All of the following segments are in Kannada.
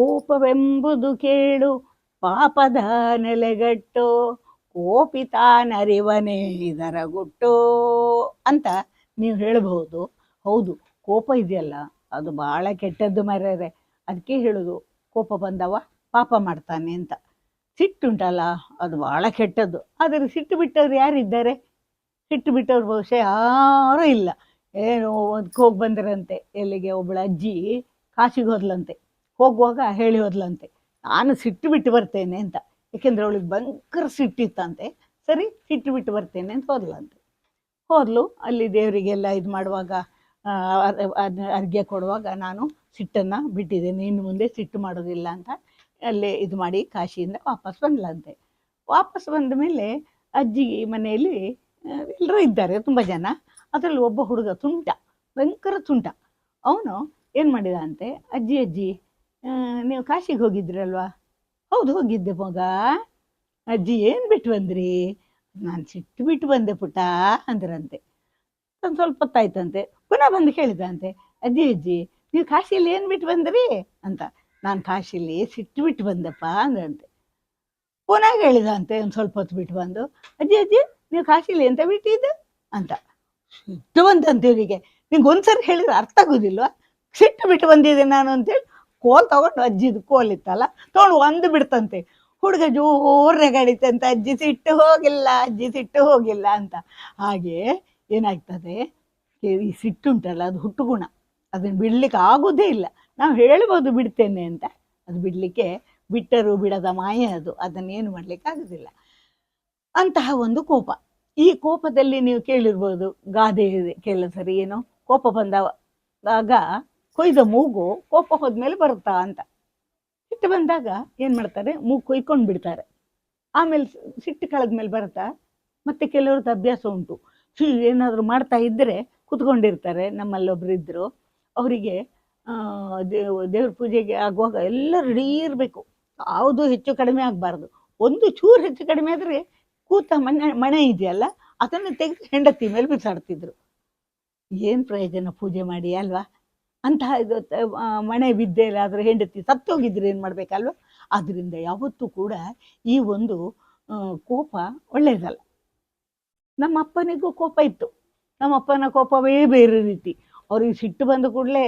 ಕೋಪವೆಂಬುದು ಕೇಳು, ಪಾಪದ ನೆಲೆಗಟ್ಟು, ಕೋಪಿತಾನರಿವನೇ ಇದರ ಗುಟ್ಟು ಅಂತ ನೀವು ಹೇಳಬಹುದು. ಹೌದು, ಕೋಪ ಇದೆಯಲ್ಲ, ಅದು ಭಾಳ ಕೆಟ್ಟದ್ದು ಮರ್ಯಾದೆ ಅದಕ್ಕೆ ಹೇಳೋದು, ಕೋಪ ಬಂದವ ಪಾಪ ಮಾಡ್ತಾನೆ ಅಂತ. ಸಿಟ್ಟುಂಟಲ್ಲ, ಅದು ಭಾಳ ಕೆಟ್ಟದ್ದು. ಆದರೆ ಸಿಟ್ಟು ಬಿಟ್ಟವ್ರು ಯಾರಿದ್ದಾರೆ? ಸಿಟ್ಟು ಬಿಟ್ಟವ್ರು ಬಹುಶಃ ಯಾರೂ ಇಲ್ಲ. ಏನೋ ಒಂದು ಹೋಗಿ ಬಂದರಂತೆ, ಎಲ್ಲಿಗೆ ಒಬ್ಬಳ ಅಜ್ಜಿ ಕಾಶಿಗೆ ಹೋದ್ಲಂತೆ. ಹೋಗುವಾಗ ಹೇಳಿ ಹೋದ್ಲಂತೆ, ನಾನು ಸಿಟ್ಟು ಬಿಟ್ಟು ಬರ್ತೇನೆ ಅಂತ. ಏಕೆಂದರೆ ಅವಳಿಗೆ ಭಯಂಕರ ಸಿಟ್ಟಿತ್ತಂತೆ. ಸರಿ, ಸಿಟ್ಟು ಬಿಟ್ಟು ಬರ್ತೇನೆ ಅಂತ ಹೋದ್ಲಂತೆ. ಹೋದ್ಲು, ಅಲ್ಲಿ ದೇವರಿಗೆಲ್ಲ ಇದು ಮಾಡುವಾಗ ಅರ್ಗೆ ಕೊಡುವಾಗ ನಾನು ಸಿಟ್ಟನ್ನು ಬಿಟ್ಟಿದ್ದೇನೆ, ಇನ್ನು ಮುಂದೆ ಸಿಟ್ಟು ಮಾಡೋದಿಲ್ಲ ಅಂತ ಅಲ್ಲೇ ಇದು ಮಾಡಿ ಕಾಶಿಯಿಂದ ವಾಪಸ್ ಬಂದ್ಲಂತೆ. ವಾಪಸ್ ಬಂದ ಮೇಲೆ ಅಜ್ಜಿ ಮನೆಯಲ್ಲಿ ಎಲ್ಲರೂ ಇದ್ದಾರೆ, ತುಂಬ ಜನ. ಅದರಲ್ಲಿ ಒಬ್ಬ ಹುಡುಗ ತುಂಟ, ಭಯಂಕರ ತುಂಟ. ಅವನು ಏನು ಮಾಡಿದ ಅಂತೆ, ಅಜ್ಜಿ ಅಜ್ಜಿ ನೀವು ಕಾಶಿಗೆ ಹೋಗಿದ್ರಲ್ವಾ? ಹೌದು, ಹೋಗಿದ್ದೆ ಮಗ. ಅಜ್ಜಿ, ಏನು ಬಿಟ್ಟು ಬಂದ್ರಿ? ನಾನು ಸಿಟ್ಟು ಬಿಟ್ಟು ಬಂದೆ ಪುಟ್ಟ ಅಂದ್ರಂತೆ. ಒಂದು ಸ್ವಲ್ಪ ಹೊತ್ತಾಯ್ತಂತೆ. ಪುನಃ ಬಂದು ಕೇಳಿದಂತೆ ಅಜ್ಜಿ ಅಜ್ಜಿ, ನೀವು ಕಾಶಿಯಲ್ಲಿ ಏನು ಬಿಟ್ಟು ಬಂದ್ರಿ? ಅಂತ. ನಾನು ಕಾಶಿಯಲ್ಲಿ ಸಿಟ್ಟು ಬಿಟ್ಟು ಬಂದಪ್ಪ, ಅಂದ್ರಂತೆ. ಪುನಃ ಹೇಳಿದಂತೆ ಒಂದು ಸ್ವಲ್ಪ ಹೊತ್ತು ಬಿಟ್ಟು ಬಂದು. ಅಜ್ಜಿ ಅಜ್ಜಿ, ನೀವು ಕಾಶಿಯಲ್ಲಿ ಎಂತ ಬಿಟ್ಟಿದ್ದು ಅಂತ. ಸಿಟ್ಟು ಬಂತಂತೆ ಇವರಿಗೆ. ನಿಂಗೆ ಒಂದ್ಸರಿ ಹೇಳಿದ್ರೆ ಅರ್ಥ ಆಗೋದಿಲ್ವಾ? ಸಿಟ್ಟು ಬಿಟ್ಟು ಬಂದಿದ್ದೆ ನಾನು ಅಂತೇಳಿ ಕೋಲ್ ತಗೊಂಡು ಅಜ್ಜಿದು ಕೋಲ್ ಇತ್ತಲ್ಲ ತಗೊಂಡು ಒಂದು ಬಿಡ್ತಂತೆ. ಹುಡುಗ ಜೋರ್ರೆ ಗಡಿತಂತೆ ಅಜ್ಜಿ ಸಿಟ್ಟು ಹೋಗಿಲ್ಲ, ಅಜ್ಜಿ ಸಿಟ್ಟು ಹೋಗಿಲ್ಲ ಅಂತ. ಹಾಗೆ ಏನಾಗ್ತದೆ? ಈ ಸಿಟ್ಟುಂಟಲ್ಲ ಅದು ಹುಟ್ಟುಗುಣ. ಅದನ್ನು ಬಿಡ್ಲಿಕ್ಕೆ ಆಗೋದೇ ಇಲ್ಲ. ನಾವು ಹೇಳ್ಬೋದು ಬಿಡ್ತೇನೆ ಅಂತ. ಅದು ಬಿಡಲಿಕ್ಕೆ ಬಿಟ್ಟರು ಬಿಡದ ಮಾಯೆ ಅದು. ಅದನ್ನೇನು ಮಾಡ್ಲಿಕ್ಕೆ ಆಗೋದಿಲ್ಲ. ಅಂತಹ ಒಂದು ಕೋಪ. ಈ ಕೋಪದಲ್ಲಿ ನೀವು ಕೇಳಿರ್ಬೋದು, ಗಾದೆ ಇದೆ. ಕೆಲವು ಸರಿ ಏನು? ಕೋಪ ಬಂದಾಗ ಕೊಯ್ದ ಮೂಗು ಕೋಪ ಹೋದ್ಮೇಲೆ ಬರುತ್ತಾ ಅಂತ. ಸಿಟ್ಟು ಬಂದಾಗ ಏನು ಮಾಡ್ತಾರೆ? ಮೂಗು ಕೊಯ್ಕೊಂಡು ಬಿಡ್ತಾರೆ. ಆಮೇಲೆ ಸಿಟ್ಟು ಕಳೆದ್ಮೇಲೆ ಬರುತ್ತಾ? ಮತ್ತೆ ಕೆಲವ್ರದ್ದು ಅಭ್ಯಾಸ ಉಂಟು. ಏನಾದರೂ ಮಾಡ್ತಾ ಇದ್ದರೆ ಕುತ್ಕೊಂಡಿರ್ತಾರೆ ನಮ್ಮಲ್ಲೊಬ್ರು ಇದ್ದರು ಅವರಿಗೆ ದೇವ್ ದೇವ್ರ ಪೂಜೆಗೆ ಆಗುವಾಗ ಎಲ್ಲ ರೆಡಿ ಇರಬೇಕು. ಯಾವುದು ಹೆಚ್ಚು ಕಡಿಮೆ ಆಗಬಾರ್ದು. ಒಂದು ಚೂರು ಹೆಚ್ಚು ಕಡಿಮೆ ಆದರೆ ಕೂತ ಮನೆ ಮಣೆ ಇದೆಯಲ್ಲ, ಅದನ್ನು ತೆಗೆದು ಹೆಂಡತಿ ಮೇಲೆ ಬಿಸಾಡ್ತಿದ್ರು. ಏನು ಪ್ರಯೋಜನ ಪೂಜೆ ಮಾಡಿ, ಅಲ್ವಾ? ಅಂತಹ ಇದು ಮನೆ ಆದರೂ ಹೆಂಡತಿ ಸತ್ತೋಗಿದ್ರೆ ಏನು ಮಾಡಬೇಕಲ್ವ? ಆದ್ದರಿಂದ ಯಾವತ್ತೂ ಕೂಡ ಈ ಒಂದು ಕೋಪ ಒಳ್ಳೆಯದಲ್ಲ ನಮ್ಮ ಅಪ್ಪನಿಗೂ ಕೋಪ ಇತ್ತು. ನಮ್ಮ ಅಪ್ಪನ ಕೋಪವೇ ಬೇರೆ ರೀತಿ. ಅವ್ರಿಗೆ ಸಿಟ್ಟು ಬಂದ ಕೂಡಲೇ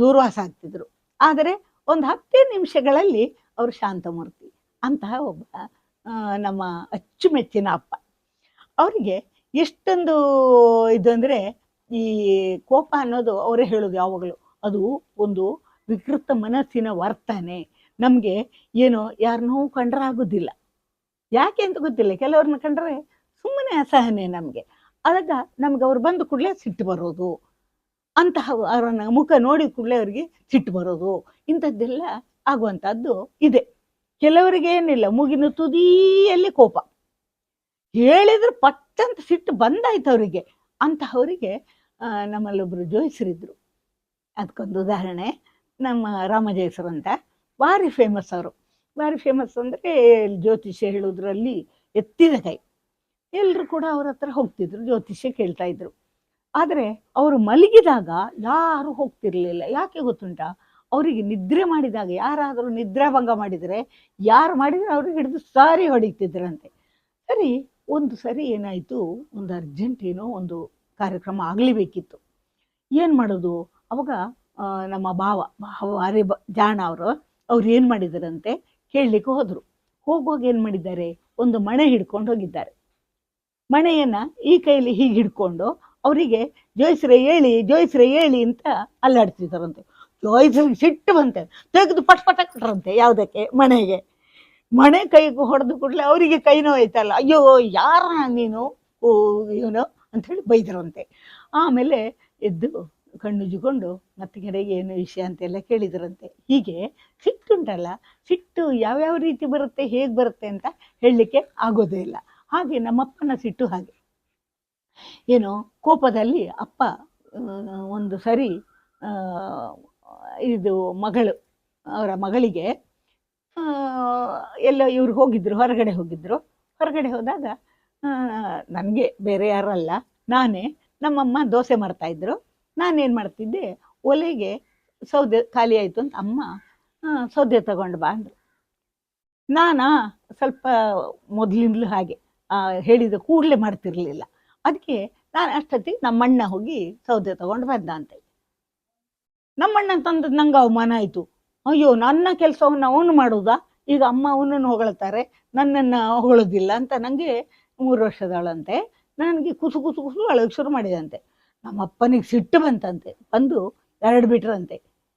ದೂರ್ವಾಸ ಆಗ್ತಿದ್ರು. ಆದರೆ ಒಂದು ಹತ್ತೇ ನಿಮಿಷಗಳಲ್ಲಿ ಅವರು ಶಾಂತಮೂರ್ತಿ ಅಂತಹ ಒಬ್ಬ ನಮ್ಮ ಅಚ್ಚುಮೆಚ್ಚಿನ ಅಪ್ಪ. ಅವರಿಗೆ ಎಷ್ಟೊಂದು ಇದು ಅಂದರೆ ಈ ಕೋಪ ಅನ್ನೋದು ಅವರೇ ಹೇಳೋದು ಯಾವಾಗಲೂ. ಅದು ಒಂದು ವಿಕೃತ ಮನಸ್ಸಿನ ವರ್ತನೆ. ನಮಗೆ ಏನೋ ಯಾರನ್ನೂ ಕಂಡ್ರೆ ಆಗೋದಿಲ್ಲ. ಯಾಕೆ ಅಂತ ಗೊತ್ತಿಲ್ಲ. ಕೆಲವ್ರನ್ನ ಕಂಡ್ರೆ ಸುಮ್ಮನೆ ಅಸಹನೆ ನಮಗೆ. ಆದಾಗ ನಮ್ಗೆ ಅವ್ರು ಬಂದು ಕೂಡಲೇ ಸಿಟ್ಟು ಬರೋದು. ಅಂತಹ ಅವರನ್ನ ಮುಖ ನೋಡಿ ಕೂಡಲೇ ಅವರಿಗೆ ಸಿಟ್ಟು ಬರೋದು. ಇಂಥದ್ದೆಲ್ಲ ಆಗುವಂಥದ್ದು ಇದೆ. ಕೆಲವರಿಗೆ ಏನಿಲ್ಲ, ಮೂಗಿನ ತುದಿಯಲ್ಲಿ ಕೋಪ. ಹೇಳಿದ್ರೆ ಪಟ್ಟಂತ ಸಿಟ್ಟು ಬಂದಾಯ್ತು ಅವರಿಗೆ. ಅಂತಹವರಿಗೆ ಆ, ನಮ್ಮಲ್ಲೊಬ್ರು ಜೋಯಿಸರಿದ್ರು. ಅದಕ್ಕೊಂದು ಉದಾಹರಣೆ ನಮ್ಮ ರಾಮಜಯಸರು ಅಂತ. ಭಾರಿ ಫೇಮಸ್ ಅವರು. ಭಾರಿ ಫೇಮಸ್ ಅಂದರೆ ಜ್ಯೋತಿಷ್ಯ ಹೇಳೋದ್ರಲ್ಲಿ ಎತ್ತಿದ ಕೈ. ಎಲ್ಲರೂ ಕೂಡ ಅವ್ರ ಹತ್ರ ಹೋಗ್ತಿದ್ರು ಜ್ಯೋತಿಷ್ಯ ಕೇಳ್ತಾ ಇದ್ರು. ಆದರೆ ಅವರು ಮಲಗಿದಾಗ ಯಾರು ಹೋಗ್ತಿರ್ಲಿಲ್ಲ. ಯಾಕೆ ಗೊತ್ತುಂಟ? ಅವರಿಗೆ ನಿದ್ರೆ ಮಾಡಿದಾಗ ಯಾರಾದರೂ ನಿದ್ರಾಭಂಗ ಮಾಡಿದರೆ ಯಾರು ಮಾಡಿದರೆ ಅವ್ರಿಗೆ ಹಿಡಿದು ಸಾರಿ ಹೊಡಿತಿದ್ರಂತೆ. ಸರಿ ಒಂದು ಸರಿ ಏನಾಯಿತು? ಒಂದು ಅರ್ಜೆಂಟ್ ಏನೋ ಒಂದು ಕಾರ್ಯಕ್ರಮ ಆಗಲೇಬೇಕಿತ್ತು. ಏನು ಮಾಡೋದು? ಅವಾಗ ನಮ್ಮ ಭಾವ ಬ, ಜಾಣ ಅವರು, ಅವ್ರು ಏನು ಮಾಡಿದಾರಂತೆ ಕೇಳಲಿಕ್ಕೆ ಹೋದರು. ಹೋಗುವಾಗ ಏನು ಮಾಡಿದ್ದಾರೆ? ಒಂದು ಮಣೆ ಹಿಡ್ಕೊಂಡು ಹೋಗಿದ್ದಾರೆ. ಮಣೆಯನ್ನು ಈ ಕೈಯಲ್ಲಿ ಹೀಗೆ ಹಿಡ್ಕೊಂಡು ಅವರಿಗೆ, ಜೋಯಿಸ್ರೆ ಹೇಳಿ ಜೋಯಿಸ್ರೆ ಹೇಳಿ ಅಂತ ಅಲ್ಲಾಡ್ತಿದ್ದಾರಂತೆ. ಜೋಯಿಸ್ರಿಗೆ ಸಿಟ್ಟು ಬಂತೆ. ತೆಗೆದು ಪಟ್ ಪಟ ಕೊಟ್ರಂತೆ ಯಾವುದಕ್ಕೆ? ಮಣೆಗೆ. ಮಣೆ ಕೈಗೆ ಹೊಡೆದು ಕೂಡಲೇ ಅವರಿಗೆ ಕೈ ನೋವಾಯ್ತಲ್ಲ ಅಯ್ಯೋ, ಯಾರ ನೀನು? ಓ, ಇವನು ಅಂಥೇಳಿ ಬೈದರಂತೆ. ಆಮೇಲೆ ಎದ್ದು ಕಣ್ಣುಜ್ಜಿಕೊಂಡು ಮತ್ತೆ ಕಡೆಗೆ ಏನು ವಿಷಯ? ಅಂತೆಲ್ಲ ಕೇಳಿದ್ರಂತೆ. ಹೀಗೆ ಸಿಟ್ಟುಂಟಲ್ಲ, ಸಿಟ್ಟು ಯಾವ್ಯಾವ ರೀತಿ ಬರುತ್ತೆ, ಹೇಗೆ ಬರುತ್ತೆ ಅಂತ ಹೇಳಲಿಕ್ಕೆ ಆಗೋದೇ ಇಲ್ಲ. ಹಾಗೆ ನಮ್ಮಪ್ಪನ ಸಿಟ್ಟು ಹಾಗೆ. ಏನು, ಕೋಪದಲ್ಲಿ ಅಪ್ಪ ಒಂದು ಸರಿ ಇದು ಮಗಳು, ಅವರ ಮಗಳಿಗೆ ಎಲ್ಲೋ ಇವ್ರು ಹೋಗಿದ್ರು, ಹೊರಗಡೆ ಹೋಗಿದ್ರು. ಹೊರಗಡೆ ಹೋದಾಗ ನನಗೆ ಬೇರೆ ಯಾರಲ್ಲ. ನಾನೇ ನಮ್ಮಮ್ಮ ದೋಸೆ ಮಾಡ್ತಾಯಿದ್ರು ನಾನೇನು ಮಾಡ್ತಿದ್ದೆ ಒಲೆಗೆ ಸೌದೆ ಖಾಲಿ ಆಯಿತು ಅಂತ ಅಮ್ಮ ಸೌದೆ ತಗೊಂಡು ಬಾ ಅಂದ್ರು. ನಾನಾ ಸ್ವಲ್ಪ ಮೊದಲಿಂದಲೂ ಹಾಗೆ ಆ, ಹೇಳಿದ ಕೂಡಲೇ ಮಾಡ್ತಿರ್ಲಿಲ್ಲ. ಅದಕ್ಕೆ ನಾನು ಅಷ್ಟೊತ್ತಿಗೆ ನಮ್ಮಣ್ಣ ಹೋಗಿ ಸೌದೆ ತಗೊಂಡು ಬಂದ ಅಂತ ನಮ್ಮಣ್ಣ ತಂದದ್ದು ನಂಗೆ ಅವಮಾನ ಆಯಿತು. ಅಯ್ಯೋ ನನ್ನ ಕೆಲಸವನ್ನು ಅವನು ಮಾಡೋದಾ? ಈಗ ಅಮ್ಮ ಅವನನ್ನು ಹೊಗಳ್ತಾರೆ ನನ್ನನ್ನು ಹೊಗಳೋದಿಲ್ಲ ಅಂತ ನನಗೆ ಮೂರು ವರ್ಷದಳಂತೆ ನನಗೆ ಕುಸು ಕುಸು ಕುಸು ಅಳಗೆ ಶುರು ಮಾಡಿದಂತೆ. ನಮ್ಮ ಅಪ್ಪನಿಗೆ ಸಿಟ್ಟು ಬಂತಂತೆ, ಬಂದು ಎರಡು ಬಿಟ್ರಂತೆ.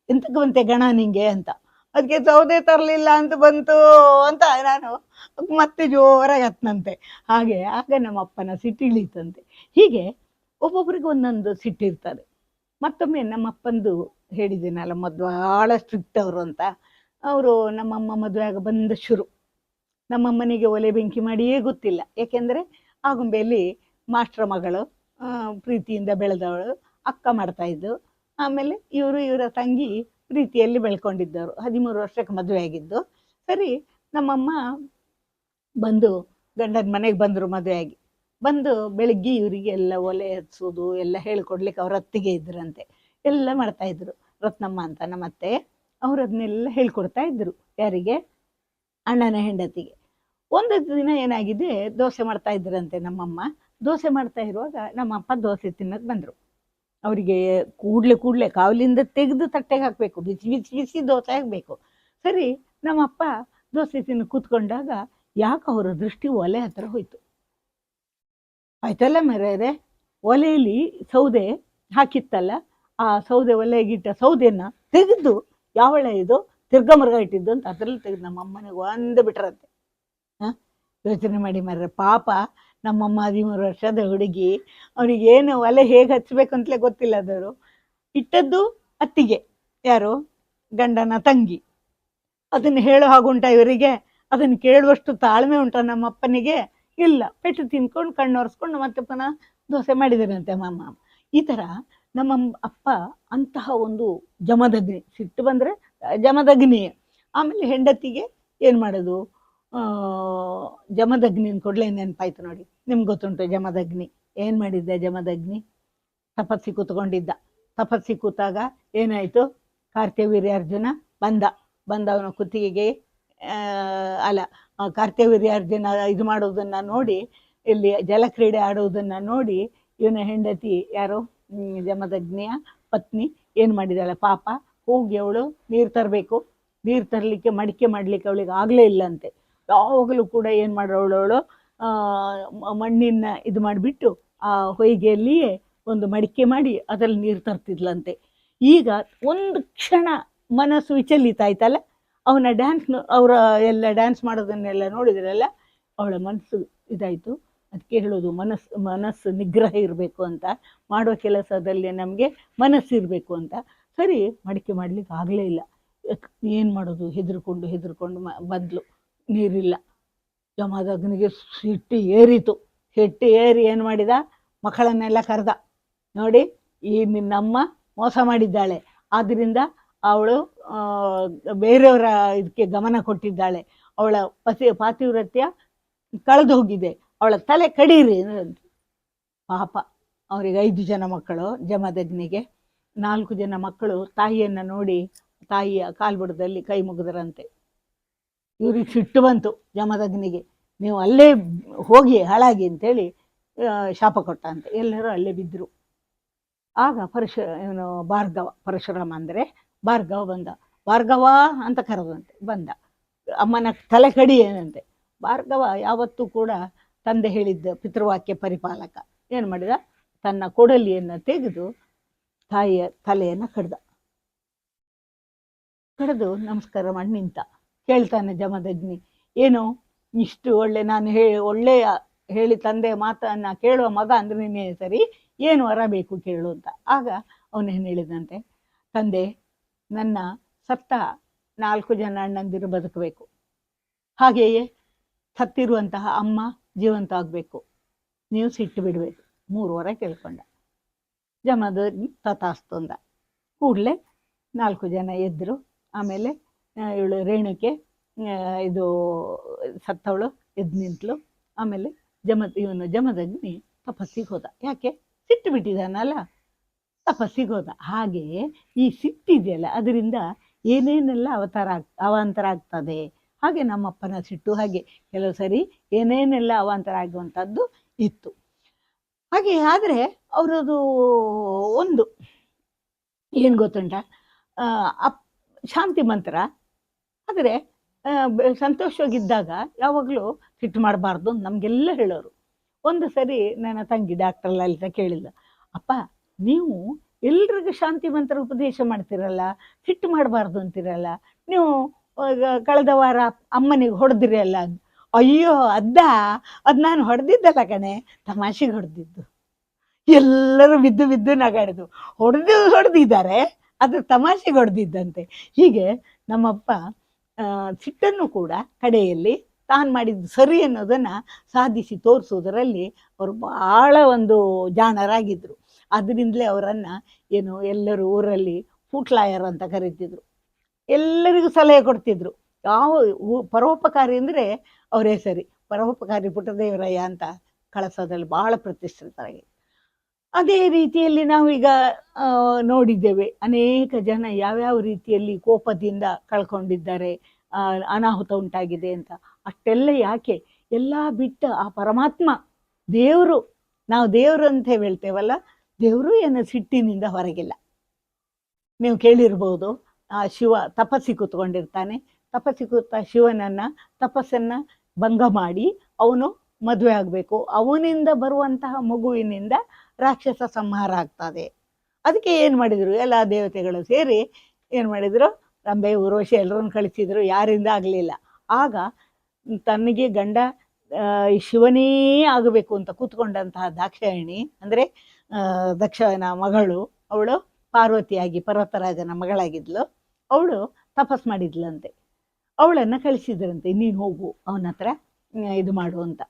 ಎಂತಕ್ಕೆ ಬಂತೆ ಗಣ ನಿಂಗೆ ಅಂತ. ಅದಕ್ಕೆ ಸೌದೆ ತರಲಿಲ್ಲ ಅಂತ ಬಂತು ಅಂತ ನಾನು ಮತ್ತೆ ಜೋರಾಗಿ ಹತ್ತನಂತೆ ಹಾಗೆ ಆಗ ನಮ್ಮ ಅಪ್ಪನ ಸಿಟ್ಟು ಇಳೀತಂತೆ. ಹೀಗೆ ಒಬ್ಬೊಬ್ರಿಗೆ ಒಂದೊಂದು ಸಿಟ್ಟಿರ್ತದೆ ಮತ್ತೊಮ್ಮೆ ನಮ್ಮ ಅಪ್ಪಂದು ಹೇಳಿದ್ದೀನಲ್ಲ ಮೊದಲು ಭಾಳ ಸ್ಟ್ರಿಕ್ಟ್ ಅವರು ಅಂತ. ಅವರು ನಮ್ಮಮ್ಮ ಮದುವೆ ಆಗ ಬಂದ ಶುರು. ನಮ್ಮಮ್ಮನಿಗೆ ಒಲೆ ಬೆಂಕಿ ಮಾಡಿಯೇ ಗೊತ್ತಿಲ್ಲ. ಯಾಕೆಂದರೆ ಆಗುಂಬೆಯಲ್ಲಿ ಮಾಸ್ಟ್ರ ಮಗಳು ಪ್ರೀತಿಯಿಂದ ಬೆಳೆದವಳು, ಅಕ್ಕ ಮಾಡ್ತಾಯಿದ್ದು ಆಮೇಲೆ ಇವರು ಇವರ ತಂಗಿ ಪ್ರೀತಿಯಲ್ಲಿ ಬೆಳ್ಕೊಂಡಿದ್ದವರು. ಹದಿಮೂರು ವರ್ಷಕ್ಕೆ ಮದುವೆ ಆಗಿದ್ದು. ಸರಿ, ನಮ್ಮಮ್ಮ ಬಂದು, ಗಂಡನ ಮನೆಗೆ ಬಂದರು ಮದುವೆಯಾಗಿ ಬಂದು ಬೆಳಿಗ್ಗೆ ಇವರಿಗೆ ಎಲ್ಲ ಒಲೆ ಹಚ್ಚೋದು ಎಲ್ಲ ಹೇಳ್ಕೊಡ್ಲಿಕ್ಕೆ ಅವ್ರ ಅತ್ತಿಗೆ ಇದ್ರಂತೆ. ಎಲ್ಲ ಮಾಡ್ತಾಯಿದ್ರು ರತ್ನಮ್ಮ ಅಂತ ನಮ್ಮ ಅತ್ತೆ ಅವ್ರು ಅದನ್ನೆಲ್ಲ ಹೇಳ್ಕೊಡ್ತಾ ಇದ್ರು ಯಾರಿಗೆ? ಅಣ್ಣನ ಹೆಂಡತಿಗೆ. ಒಂದು ದಿನ ಏನಾಗಿದೆ, ದೋಸೆ ಮಾಡ್ತಾ ಇದ್ರಂತೆ ನಮ್ಮಮ್ಮ. ದೋಸೆ ಮಾಡ್ತಾ ಇರುವಾಗ ನಮ್ಮಪ್ಪ ದೋಸೆ ತಿನ್ನಕ್ಕೆ ಬಂದರು. ಅವರಿಗೆ ಕೂಡಲೇ ಕೂಡ್ಲೆ ಕಾವಲಿಂದ ತೆಗೆದು ತಟ್ಟೆಗೆ ಹಾಕಬೇಕು, ಬಿಸಿ ಬಿಸಿ ಬಿಸಿ ದೋಸೆ ಹಾಕಬೇಕು. ಸರಿ, ನಮ್ಮಪ್ಪ ದೋಸೆ ತಿನ್ನು ಕೂತ್ಕೊಂಡಾಗ ಯಾಕೆ ಅವರ ದೃಷ್ಟಿ ಒಲೆ ಹತ್ರ ಹೋಯ್ತು? ಆಯ್ತಲ್ಲ ಮರ್ಯಾರೆ ಒಲೆಯಲ್ಲಿ ಸೌದೆ ಹಾಕಿತ್ತಲ್ಲ, ಆ ಸೌದೆ ಒಲೆಗಿಟ್ಟ ಸೌದೆನ ತೆಗೆದು, ಯಾವಳ ಇದು ತಿರ್ಗಮರ್ಗ ಇಟ್ಟಿದ್ದು ಅಂತ ಅದ್ರಲ್ಲಿ ತೆಗೆದು ನಮ್ಮ ಅಮ್ಮನಿಗೆ ಒಂದು ಬಿಟ್ರಂತೆ. ಯೋಚನೆ ಮಾಡಿ ಮಾರ್ರೆ, ಪಾಪ ನಮ್ಮಮ್ಮ ಹದಿಮೂರು ವರ್ಷದ ಹುಡುಗಿ ಅವ್ರಿಗೆ ಏನು ಒಲೆ ಹೇಗೆ ಹಚ್ಬೇಕು ಅಂತಲೇ ಗೊತ್ತಿಲ್ಲ ಅದವರು. ಇಟ್ಟದ್ದು ಅತ್ತಿಗೆ, ಯಾರು? ಗಂಡನ ತಂಗಿ. ಅದನ್ನು ಹೇಳೋ ಹಾಗುಂಟ ಇವರಿಗೆ? ಅದನ್ನು ಕೇಳುವಷ್ಟು ತಾಳ್ಮೆ ಉಂಟ ನಮ್ಮ ಅಪ್ಪನಿಗೆ ಇಲ್ಲ. ಪೆಟ್ಟು ತಿನ್ಕೊಂಡು ಕಣ್ಣು ಒರೆಸ್ಕೊಂಡು ಮತ್ತೆ ಪುನಃ ದೋಸೆ ಮಾಡಿದರಂತೆ ಮಾಮ. ಈ ಥರ ನಮ್ಮ ಅಪ್ಪ ಅಂತಹ ಒಂದು ಜಮದಗ್ನಿ, ಸಿಟ್ಟು ಬಂದರೆ ಜಮದಗ್ನಿ ಆಮೇಲೆ ಹೆಂಡತಿಗೆ ಏನು ಮಾಡೋದು? ಜಮದಗ್ನಿನ ಕೊಡ್ಲೇ ನೆನಪಾಯ್ತು ನೋಡಿ. ನಿಮ್ಗೆ ಗೊತ್ತುಂಟು ಜಮದಗ್ನಿ. ಏನು ಮಾಡಿದ್ದೆ ಜಮದಗ್ನಿ? ತಪಸ್ಸಿ ಕೂತ್ಕೊಂಡಿದ್ದ. ತಪಸ್ಸಿ ಕೂತಾಗ ಏನಾಯಿತು? ಕಾರ್ತ್ಯವೀರ್ಯಾರ್ಜುನ ಬಂದ. ಬಂದ ಅವನ ಕುತ್ತಿಗೆಗೆ ಅಲ್ಲ ಕಾರ್ತ್ಯವೀರ್ಯಾರ್ಜುನ ಇದು ಮಾಡೋದನ್ನು ನೋಡಿ, ಇಲ್ಲಿ ಜಲಕ್ರೀಡೆ ಆಡೋದನ್ನು ನೋಡಿ, ಇವನ ಹೆಂಡತಿ ಯಾರು? ಜಮದಗ್ನಿಯ ಪತ್ನಿ. ಏನು ಮಾಡಿದಾಳೆ? ಪಾಪ, ಹೋಗಿ ಅವಳು ನೀರು ತರಬೇಕು. ನೀರು ತರಲಿಕ್ಕೆ, ಮಡಿಕೆ ಮಾಡಲಿಕ್ಕೆ ಅವಳಿಗೆ ಆಗಲೇ ಇಲ್ಲಂತೆ. ಯಾವಾಗಲೂ ಕೂಡ ಏನು ಮಾಡೋಳು ಮಣ್ಣಿನ ಇದು ಮಾಡಿಬಿಟ್ಟು ಆ ಹೊಯ್ಗೆಯಲ್ಲಿಯೇ ಒಂದು ಮಡಿಕೆ ಮಾಡಿ ಅದರಲ್ಲಿ ನೀರು ತರ್ತಿದ್ಲಂತೆ. ಈಗ ಒಂದು ಕ್ಷಣ ಮನಸ್ಸು ವಿಚಲಿತ ಆಯ್ತಲ್ಲ, ಅವನ ಡ್ಯಾನ್ಸ್ ಅವರ ಎಲ್ಲ ಡ್ಯಾನ್ಸ್ ಮಾಡೋದನ್ನೆಲ್ಲ ನೋಡಿದ್ರಲ್ಲ, ಅವಳ ಮನಸ್ಸು ಇದಾಯಿತು. ಅದಕ್ಕೆ ಹೇಳೋದು ಮನಸ್ಸು ಮನಸ್ಸು ನಿಗ್ರಹ ಇರಬೇಕು ಅಂತ, ಮಾಡೋ ಕೆಲಸದಲ್ಲಿ ನಮಗೆ ಮನಸ್ಸು ಇರಬೇಕು ಅಂತ. ಸರಿ, ಮಡಿಕೆ ಮಾಡಲಿಕ್ಕೆ ಆಗಲೇ ಇಲ್ಲ. ಏನು ಮಾಡೋದು? ಹೆದರ್ಕೊಂಡು ಹೆದರ್ಕೊಂಡು ಬಂದ್ಲು. ನೀರಿಲ್ಲ. ಜಮಾದಗ್ನಿಗೆ ಸಿಟ್ಟಿ ಏರಿತು. ಸಿಟ್ಟು ಏರಿ ಏನು ಮಾಡಿದ? ಮಕ್ಕಳನ್ನೆಲ್ಲ ಕರೆದ. ನೋಡಿ, ಈ ನಿನ್ನಮ್ಮ ಮೋಸ ಮಾಡಿದ್ದಾಳೆ. ಆದ್ದರಿಂದ ಅವಳು ಬೇರೆಯವರ ಇದಕ್ಕೆ ಗಮನ ಕೊಟ್ಟಿದ್ದಾಳೆ. ಅವಳ ಪತಿ, ಪಾತಿವ್ರತ್ಯ ಕಳೆದು ಹೋಗಿದೆ. ಅವಳ ತಲೆ ಕಡೀರಿ. ಪಾಪ, ಅವರಿಗೆ ಐದು ಜನ ಮಕ್ಕಳು ಜಮದಗ್ನಿಗೆ ನಾಲ್ಕು ಜನ ಮಕ್ಕಳು ತಾಯಿಯನ್ನು ನೋಡಿ, ತಾಯಿಯ ಕಾಲ್ಬುಡದಲ್ಲಿ ಕೈ ಮುಗಿದರಂತೆ. ಇವ್ರಿಗೆ ಸಿಟ್ಟು ಬಂತು ಯಮದಗ್ನಿಗೆ. ನೀವು ಅಲ್ಲೇ ಹೋಗಿ ಹಾಳಾಗಿ ಅಂತೇಳಿ ಶಾಪ ಕೊಟ್ಟ ಅಂತ. ಎಲ್ಲರೂ ಅಲ್ಲೇ ಬಿದ್ದರು ಆಗ ಪರಶು, ಏನು, ಭಾರ್ಗವ, ಪರಶುರಾಮ ಅಂದರೆ ಭಾರ್ಗವ ಬಂದ. ಭಾರ್ಗವ ಅಂತ ಕರೆದಂತೆ, ಬಂದ. ಅಮ್ಮನ ತಲೆ ಕಡಿ ಏನಂತೆ. ಭಾರ್ಗವ ಯಾವತ್ತೂ ಕೂಡ ತಂದೆ ಹೇಳಿದ್ದ ಪಿತೃವಾಕ್ಯ ಪರಿಪಾಲಕ. ಏನು ಮಾಡಿದ? ತನ್ನ ಕೊಡಲಿಯನ್ನು ತೆಗೆದು ತಾಯಿಯ ತಲೆಯನ್ನು ಕಡ್ದ. ಕಡಿದು ನಮಸ್ಕಾರ ಮಾಡಿ ನಿಂತ. ಕೇಳ್ತಾನೆ ಜಮದಗ್ನಿ. ಏನು? ಇಷ್ಟು ಒಳ್ಳೆ ನಾನು ಹೇ, ಒಳ್ಳೆಯ ಹೇಳಿ ತಂದೆ ಮಾತನ್ನ ಕೇಳುವ ಮಗ ಅಂದ್ರೆ ನಿನ್ನೆ ಸರಿ, ಏನು ವರ ಬೇಕು ಕೇಳು ಅಂತ. ಆಗ ಅವನೇನು ಹೇಳಿದಂತೆ? ತಂದೆ, ನನ್ನ ಸತ್ತ ನಾಲ್ಕು ಜನ ಅಣ್ಣಂದಿರು ಬದುಕಬೇಕು. ಹಾಗೆಯೇ ಸತ್ತಿರುವಂತಹ ಅಮ್ಮ ಜೀವಂತ ಆಗಬೇಕು. ನೀವು ಸಿಟ್ಟು ಬಿಡಬೇಕು. ಮೂರು ವರ ಕೇಳ್ಕೊಂಡ. ಜಮದ ತಥಾಸ್ತು ಅಂದ ಕೂಡಲೇ ನಾಲ್ಕು ಜನ ಎದ್ದರು ಆಮೇಲೆ ಇವಳು ರೇಣುಕೆ ಇದು ಸತ್ತವಳು ಎದ್ದು ನಿಂತಳು ಆಮೇಲೆ ಜಮ, ಇವನು ಜಮದಗ್ನಿ ತಪಸ್ಸಿಗೆ ಹೋದ. ಯಾಕೆ? ಸಿಟ್ಟು ಬಿಟ್ಟಿದ್ದಾನಲ್ಲ. ತಪಸ್ಸಿಗೆ ಹೋದ. ಹಾಗೆ ಈ ಸಿಟ್ಟಿದೆಯಲ್ಲ ಅದರಿಂದ ಏನೇನೆಲ್ಲ ಅವತಾರ ಆಗ್, ಅವಾಂತರ ಆಗ್ತದೆ? ಹಾಗೆ ನಮ್ಮಪ್ಪನ ಸಿಟ್ಟು, ಹಾಗೆ ಕೆಲವು ಸರಿ ಏನೇನೆಲ್ಲ ಅವಾಂತರ ಆಗುವಂಥದ್ದು ಇತ್ತು. ಹಾಗೆ ಆದರೆ ಅವರದು ಒಂದು, ಏನು ಗೊತ್ತುಂಟ? ಅಪ್, ಶಾಂತಿ ಮಂತ್ರ ಆದರೆ ಸಂತೋಷವಾಗಿದ್ದಾಗ ಯಾವಾಗಲೂ ಸಿಟ್ಟು ಮಾಡಬಾರ್ದು ಅಂತ ನಮಗೆಲ್ಲ ಹೇಳೋರು. ಒಂದು ಸರಿ ನನ್ನ ತಂಗಿ ಡಾಕ್ಟರ್ ಲಲಿತ ಕೇಳಿಲ್ಲ ಅಪ್ಪ, ನೀವು ಎಲ್ರಿಗೂ ಶಾಂತಿ ಮಂತ್ರ ಉಪದೇಶ ಮಾಡ್ತಿರಲ್ಲ, ಸಿಟ್ಟು ಮಾಡಬಾರ್ದು ಅಂತಿರಲ್ಲ, ನೀವು ಕಳೆದ ವಾರ ಅಮ್ಮನಿಗೆ ಹೊಡೆದಿರಿ ಅಲ್ಲ ಅಯ್ಯೋ, ಅದ್ದ, ಅದು ನಾನು ಹೊಡೆದಿದ್ದಲ್ಲ ಕಣೆ, ತಮಾಷೆಗೆ ಹೊಡೆದಿದ್ದು. ಎಲ್ಲರೂ ಬಿದ್ದು ಬಿದ್ದು ನಗಾಡಿದ್ರು. ಹೊಡೆದು, ಹೊಡೆದಿದ್ದಾರೆ, ಅದು ತಮಾಷೆಗೆ ಹೊಡೆದಿದ್ದಂತೆ. ಹೀಗೆ ನಮ್ಮಪ್ಪ ಸಿಟ್ಟನ್ನು ಕೂಡ ಕಡೆಯಲ್ಲಿ ತಾನು ಮಾಡಿದ್ದು ಸರಿ ಅನ್ನೋದನ್ನು ಸಾಧಿಸಿ ತೋರಿಸೋದರಲ್ಲಿ ಅವರು ಭಾಳ ಒಂದು ಜಾಣರಾಗಿದ್ದರು ಅದರಿಂದಲೇ ಅವರನ್ನು ಏನು ಎಲ್ಲರೂ ಊರಲ್ಲಿ ಫುಟ್ಲಾಯರ್ ಅಂತ ಕರೀತಿದ್ರು. ಎಲ್ಲರಿಗೂ ಸಲಹೆ ಕೊಡ್ತಿದ್ರು. ಯಾವ ಪರೋಪಕಾರಿ ಅಂದರೆ ಅವರೇ ಸರಿ. ಪರೋಪಕಾರಿ ಪುಟ್ಟದೇವರಯ್ಯ ಅಂತ ಕಳಸದಲ್ಲಿ ಭಾಳ ಪ್ರತಿಷ್ಠಿತರಾಗಿ ಅದೇ ರೀತಿಯಲ್ಲಿ ನಾವೀಗ ನೋಡಿದ್ದೇವೆ. ಅನೇಕ ಜನ ಯಾವ್ಯಾವ ರೀತಿಯಲ್ಲಿ ಕೋಪದಿಂದ ಕಳ್ಕೊಂಡಿದ್ದಾರೆ ಅನಾಹುತ ಉಂಟಾಗಿದೆ ಅಂತ. ಅಷ್ಟೆಲ್ಲ ಯಾಕೆ? ಎಲ್ಲ ಬಿಟ್ಟ ಆ ಪರಮಾತ್ಮ, ದೇವರು, ನಾವು ದೇವರು ಅಂತ ಹೇಳ್ತೇವಲ್ಲ, ದೇವರು ಏನು ಸಿಟ್ಟಿನಿಂದ ಹೊರಗಿಲ್ಲ. ನೀವು ಕೇಳಿರ್ಬೋದು, ಆ ಶಿವ ತಪಸ್ಸಿ ಕೂತ್ಕೊಂಡಿರ್ತಾನೆ. ತಪಸ್ಸಿ ಕೂತ ಶಿವನನ್ನ, ತಪಸ್ಸನ್ನ ಭಂಗ ಮಾಡಿ ಅವನು ಮದುವೆ ಆಗಬೇಕು. ಅವನಿಂದ ಬರುವಂತಹ ಮಗುವಿನಿಂದ ರಾಕ್ಷಸ ಸಂಹಾರ ಆಗ್ತದೆ. ಅದಕ್ಕೆ ಏನು ಮಾಡಿದರು? ಎಲ್ಲ ದೇವತೆಗಳು ಸೇರಿ ಏನು ಮಾಡಿದರು? ರಂಬೆ ಊರ್ವಶಿ ಎಲ್ಲರನ್ನು ಕಳಿಸಿದ್ರು. ಯಾರಿಂದ ಆಗಲಿಲ್ಲ. ಆಗ ತನಗೆ ಗಂಡ ಶಿವನೇ ಆಗಬೇಕು ಅಂತ ಕೂತ್ಕೊಂಡಂತಹ ದಾಕ್ಷಾಯಣಿ, ಅಂದರೆ ದಕ್ಷನ ಮಗಳು, ಅವಳು ಪಾರ್ವತಿಯಾಗಿ, ಪರ್ವತರಾಜನ ಮಗಳಾಗಿದ್ಲು. ಅವಳು ತಪಸ್ ಮಾಡಿದ್ಲಂತೆ. ಅವಳನ್ನು ಕಳಿಸಿದ್ರಂತೆ, ನೀನು ಹೋಗು ಅವನ ಹತ್ರ ಇದು ಮಾಡು ಅಂತ.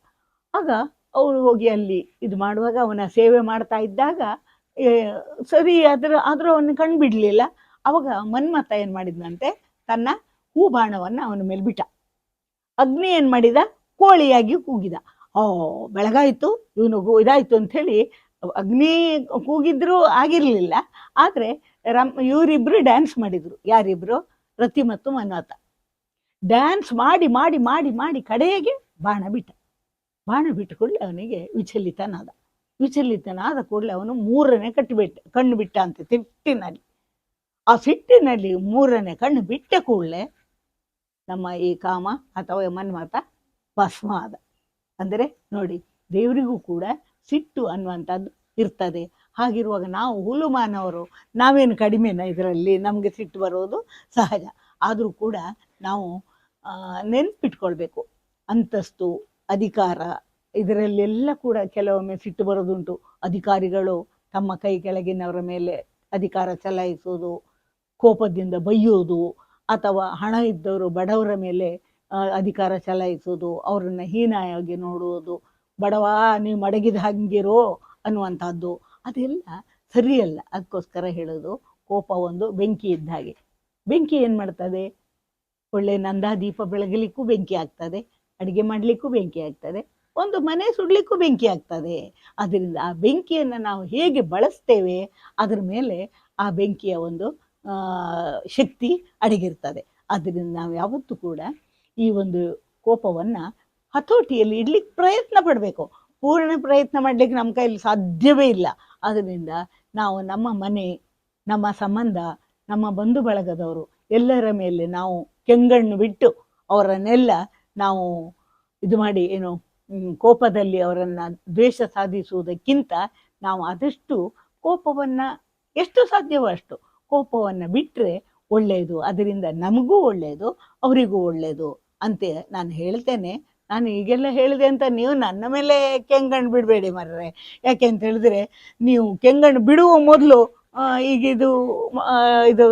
ಆಗ ಅವಳು ಹೋಗಿ ಅಲ್ಲಿ ಇದು ಮಾಡುವಾಗ ಅವನ ಸೇವೆ ಮಾಡ್ತಾ ಇದ್ದಾಗ ಸರಿ ಅದರ ಆದರೂ ಅವನು ಕಣ್ಣು ಬಿಡಲಿಲ್ಲ. ಅವಾಗ ಮನ್ಮಥ ಏನು ಮಾಡಿದ್ನಂತೆ? ತನ್ನ ಹೂ ಬಾಣವನ್ನು ಅವನ ಮೇಲೆ ಬಿಟ್ಟ. ಅಗ್ನಿ ಏನು ಮಾಡಿದ? ಕೋಳಿಯಾಗಿ ಕೂಗಿದ. ಓ, ಬೆಳಗಾಯಿತು, ಇವನು ಇದಾಯಿತು ಅಂಥೇಳಿ ಅಗ್ನಿ ಕೂಗಿದ್ರೂ ಆಗಿರಲಿಲ್ಲ. ಆದರೆ ರಮ್, ಇವರಿಬ್ರು ಡ್ಯಾನ್ಸ್ ಮಾಡಿದರು. ಯಾರಿಬ್ರು? ರತಿ ಮತ್ತು ಮನ್ಮಥ ಡ್ಯಾನ್ಸ್ ಮಾಡಿ ಮಾಡಿ ಮಾಡಿ ಮಾಡಿ ಕಡೆಗೆ ಬಾಣ ಬಿಟ್ಟ. ಬಾಣ ಬಿಟ್ಟುಕೊಳ್ಳಿ ಅವನಿಗೆ ವಿಚಲಿತನಾದ. ವಿಚಲಿತನಾದ ಕೂಡಲೇ ಅವನು ಮೂರನೇ ಕಟ್ಟಿಬಿಟ್ಟ ಕಣ್ಣು ಬಿಟ್ಟ ಅಂತ ಸಿಟ್ಟಿನಲ್ಲಿ ಆ ಸಿಟ್ಟಿನಲ್ಲಿ ಮೂರನೇ ಕಣ್ಣು ಬಿಟ್ಟ ಕೂಡಲೇ ನಮ್ಮ ಈ ಕಾಮ ಅಥವಾ ಮನ್ಮಾತ ಭಸ್ಮ ಆದ. ಅಂದರೆ ನೋಡಿ, ದೇವರಿಗೂ ಕೂಡ ಸಿಟ್ಟು ಅನ್ನುವಂಥದ್ದು ಇರ್ತದೆ. ಹಾಗಿರುವಾಗ ನಾವು ಹುಲುಮಾನವರು, ನಾವೇನು ಕಡಿಮೆನ ಇದರಲ್ಲಿ ನಮಗೆ ಸಿಟ್ಟು ಬರೋದು? ಸಹಜ. ಆದರೂ ಕೂಡ ನಾವು ನೆನ್ಪಿಟ್ಕೊಳ್ಬೇಕು. ಅಂತಸ್ತು ಅಧಿಕಾರ. ಇದರಲ್ಲೆಲ್ಲ ಕೂಡ ಕೆಲವೊಮ್ಮೆ ಸಿಟ್ಟು ಬರೋದುಂಟು ಅಧಿಕಾರಿಗಳು ತಮ್ಮ ಕೈ ಕೆಳಗಿನವರ ಮೇಲೆ ಅಧಿಕಾರ ಚಲಾಯಿಸೋದು ಕೋಪದಿಂದ ಬೈಯೋದು ಅಥವಾ ಹಣ ಇದ್ದವರು ಬಡವರ ಮೇಲೆ ಅಧಿಕಾರ ಚಲಾಯಿಸೋದು ಅವರನ್ನ ಹೀನಾಯಾಗಿ ನೋಡುವುದು, ಬಡವ, ನೀವು ಮಡಗಿದ ಹಂಗಿರೋ ಅನ್ನುವಂಥದ್ದು. ಅದೆಲ್ಲ ಸರಿಯಲ್ಲ. ಅದಕ್ಕೋಸ್ಕರ ಹೇಳೋದು, ಕೋಪ ಒಂದು ಬೆಂಕಿ ಇದ್ದ ಹಾಗೆ. ಬೆಂಕಿ ಏನು ಮಾಡ್ತದೆ? ಒಳ್ಳೆ ನಂದಾ ದೀಪ ಬೆಳಗಲಿಕ್ಕೂ ಬೆಂಕಿ ಆಗ್ತದೆ. ಅಡುಗೆ ಮಾಡಲಿಕ್ಕೂ ಬೆಂಕಿ ಆಗ್ತದೆ, ಒಂದು ಮನೆ ಸುಡ್ಲಿಕ್ಕೂ ಬೆಂಕಿ ಆಗ್ತದೆ. ಅದರಿಂದ ಆ ಬೆಂಕಿಯನ್ನು ನಾವು ಹೇಗೆ ಬಳಸ್ತೇವೆ, ಅದರ ಮೇಲೆ ಆ ಬೆಂಕಿಯ ಒಂದು ಶಕ್ತಿ ಅಡಗಿರ್ತದೆ. ಅದರಿಂದ ನಾವು ಯಾವತ್ತೂ ಕೂಡ ಈ ಒಂದು ಕೋಪವನ್ನು ಹತೋಟಿಯಲ್ಲಿ ಇಡ್ಲಿಕ್ಕೆ ಪ್ರಯತ್ನ ಪಡಬೇಕು. ಪೂರ್ಣ ಪ್ರಯತ್ನ ಮಾಡಲಿಕ್ಕೆ ನಮ್ಮ ಕೈಯಲ್ಲಿ ಸಾಧ್ಯವೇ ಇಲ್ಲ. ಅದರಿಂದ ನಾವು ನಮ್ಮ ಮನೆ, ನಮ್ಮ ಸಂಬಂಧ, ನಮ್ಮ ಬಂಧು ಬಳಗದವರು ಎಲ್ಲರ ಮೇಲೆ ನಾವು ಕೆಂಗಣ್ಣು ಬಿಟ್ಟು ಅವರನ್ನೆಲ್ಲ ನಾವು ಇದು ಮಾಡಿ ಏನು ಕೋಪದಲ್ಲಿ ಅವರನ್ನು ದ್ವೇಷ ಸಾಧಿಸುವುದಕ್ಕಿಂತ ನಾವು ಆದಷ್ಟು ಕೋಪವನ್ನು, ಎಷ್ಟು ಸಾಧ್ಯವೋ ಅಷ್ಟು ಕೋಪವನ್ನು ಬಿಟ್ಟರೆ ಒಳ್ಳೆಯದು ಅದರಿಂದ ನಮಗೂ ಒಳ್ಳೆಯದು ಅವರಿಗೂ ಒಳ್ಳೆಯದು ಅಂತ ನಾನು ಹೇಳ್ತೇನೆ. ನಾನು ಈಗೆಲ್ಲ ಹೇಳಿದೆ ಅಂತ ನೀವು ನನ್ನ ಮೇಲೆ ಕೆಂಗಣ್ಣು ಬಿಡಬೇಡಿ ಮರ್ರೆ. ಯಾಕೆ ಅಂತ ಹೇಳಿದ್ರೆ ನೀವು ಕೆಂಗಣ್ಣು ಬಿಡುವ ಮೊದಲು ಈಗಿದು ಇದು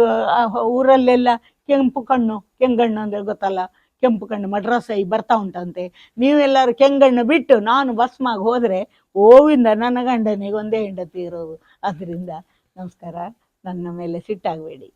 ಊರಲ್ಲೆಲ್ಲ ಕೆಂಪು ಕಣ್ಣು, ಕೆಂಗಣ್ಣು ಅಂದರೆ ಗೊತ್ತಲ್ಲ ಕೆಂಪು ಕಣ್ಣು ಮಡ್ರಾಸೈ ಬರ್ತಾ ಉಂಟಂತೆ. ನೀವೆಲ್ಲರೂ ಕೆಂಗಣ್ಣು ಬಿಟ್ಟು ನಾನು ಭಸ್ಮಾಗಿ ಹೋದರೆ ಓವಿಂದ ನನ್ನ ಗಂಡನಿಗೆ ಒಂದೇ ಹೆಂಡತಿ ಇರೋದು. ಅದರಿಂದ ನಮಸ್ಕಾರ. ನನ್ನ ಮೇಲೆ ಸಿಟ್ಟಾಗಬೇಡಿ.